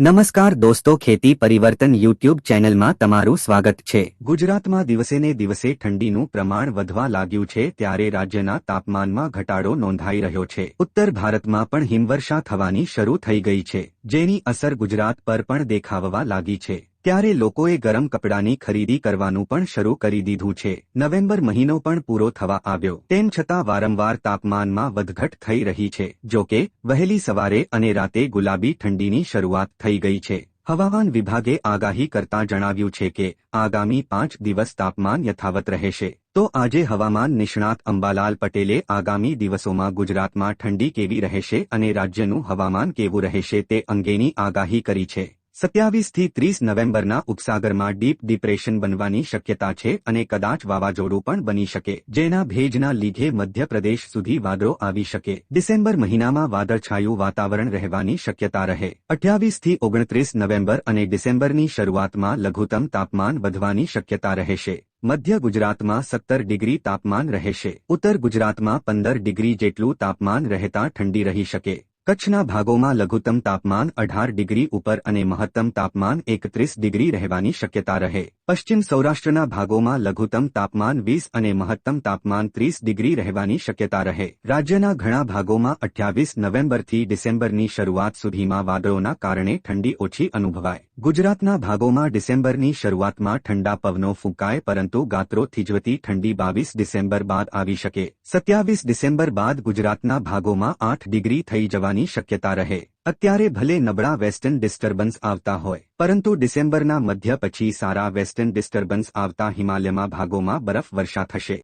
નમસ્કાર દોસ્તો, ખેતી પરિવર્તન યુટ્યુબ ચેનલમાં તમારું સ્વાગત છે. ગુજરાતમાં દિવસેને દિવસે ઠંડીનું પ્રમાણ વધવા લાગ્યું છે, ત્યારે રાજ્યના તાપમાનમાં ઘટાડો નોંધાઈ રહ્યો છે. ઉત્તર ભારતમાં પણ હિમવર્ષા થવાની શરૂ થઈ ગઈ છે, જેની અસર ગુજરાત પર પણ દેખાવવા લાગી છે. ત્યારે લોકોએ ગરમ કપડાની ખરીદી કરવાનું પણ શરૂ કરી દીધું છે. નવેમ્બર મહિનો પણ પૂરો થવા આવ્યો. તેમ છતાં વારંવાર તાપમાનમાં વધઘટ થઈ રહી છે. જો કે, વહેલી સવારે અને રાતે ગુલાબી ઠંડીની શરૂઆત થઈ ગઈ છે. હવામાન વિભાગે આગાહી કરતા જણાવ્યું છે કે, આગામી પાંચ દિવસ તાપમાન યથાવત રહેશે. તો આજે હવામાન નિષ્ણાત અંબાલાલ પટેલે આગામી દિવસોમાં ગુજરાતમાં ઠંડી કેવી રહેશે અને રાજ્યનું હવામાન કેવું રહેશે તે અંગેની આગાહી કરી છે. સત્યાવીસથી ત્રીસ નવેમ્બરના ઉપસાગરમાં ડીપ ડિપ્રેશન બનવાની શક્યતા છે અને કદાચ વાવાઝોડું પણ બની શકે, જેના ભેજના લીધે મધ્યપ્રદેશ સુધી વાદળો આવી શકે. ડિસેમ્બર મહિનામાં વાદળછાયું વાતાવરણ રહેવાની શક્યતા રહે. અઠ્યાવીસથી ઓગણત્રીસ નવેમ્બર અને ડિસેમ્બરની શરૂઆતમાં લઘુત્તમ તાપમાન વધવાની શક્યતા રહેશે. મધ્ય ગુજરાતમાં સત્તર ડિગ્રી તાપમાન રહેશે. ઉત્તર ગુજરાતમાં પંદર ડિગ્રી જેટલું તાપમાન રહેતા ઠંડી રહી શકે. કચ્છના ભાગોમાં લઘુત્તમ તાપમાન અઢાર ડિગ્રી ઉપર અને મહત્તમ તાપમાન એકત્રીસ ડિગ્રી રહેવાની શક્યતા રહે. પશ્ચિમ સૌરાષ્ટ્રના ભાગોમાં લઘુત્તમ તાપમાન વીસ અને મહત્તમ તાપમાન ત્રીસ ડિગ્રી રહેવાની શક્યતા રહે. રાજ્યના ઘણા ભાગોમાં અઠ્યાવીસ નવેમ્બરથી ડિસેમ્બરની શરૂઆત સુધીમાં વાદળોના કારણે ઠંડી ઓછી અનુભવાય. ગુજરાતના ભાગોમાં ડિસેમ્બરની શરૂઆતમાં ઠંડા પવનો ફૂંકાય પરંતુ ગાત્રો થીજવતી ઠંડી બાવીસ ડિસેમ્બર બાદ આવી શકે. સત્યાવીસ ડિસેમ્બર બાદ ગુજરાતના ભાગોમાં આઠ ડિગ્રી થઈ જવાની શક્યતા રહે. અત્યારે ભલે નબળા વેસ્ટર્ન ડિસ્ટર્બન્સ આવતા હોય, પરંતુ ડિસેમ્બરના મધ્ય પછી સારા વેસ્ટર્ન ડિસ્ટર્બન્સ આવતા હિમાલયમાં ભાગોમાં બરફ વર્ષા થશે.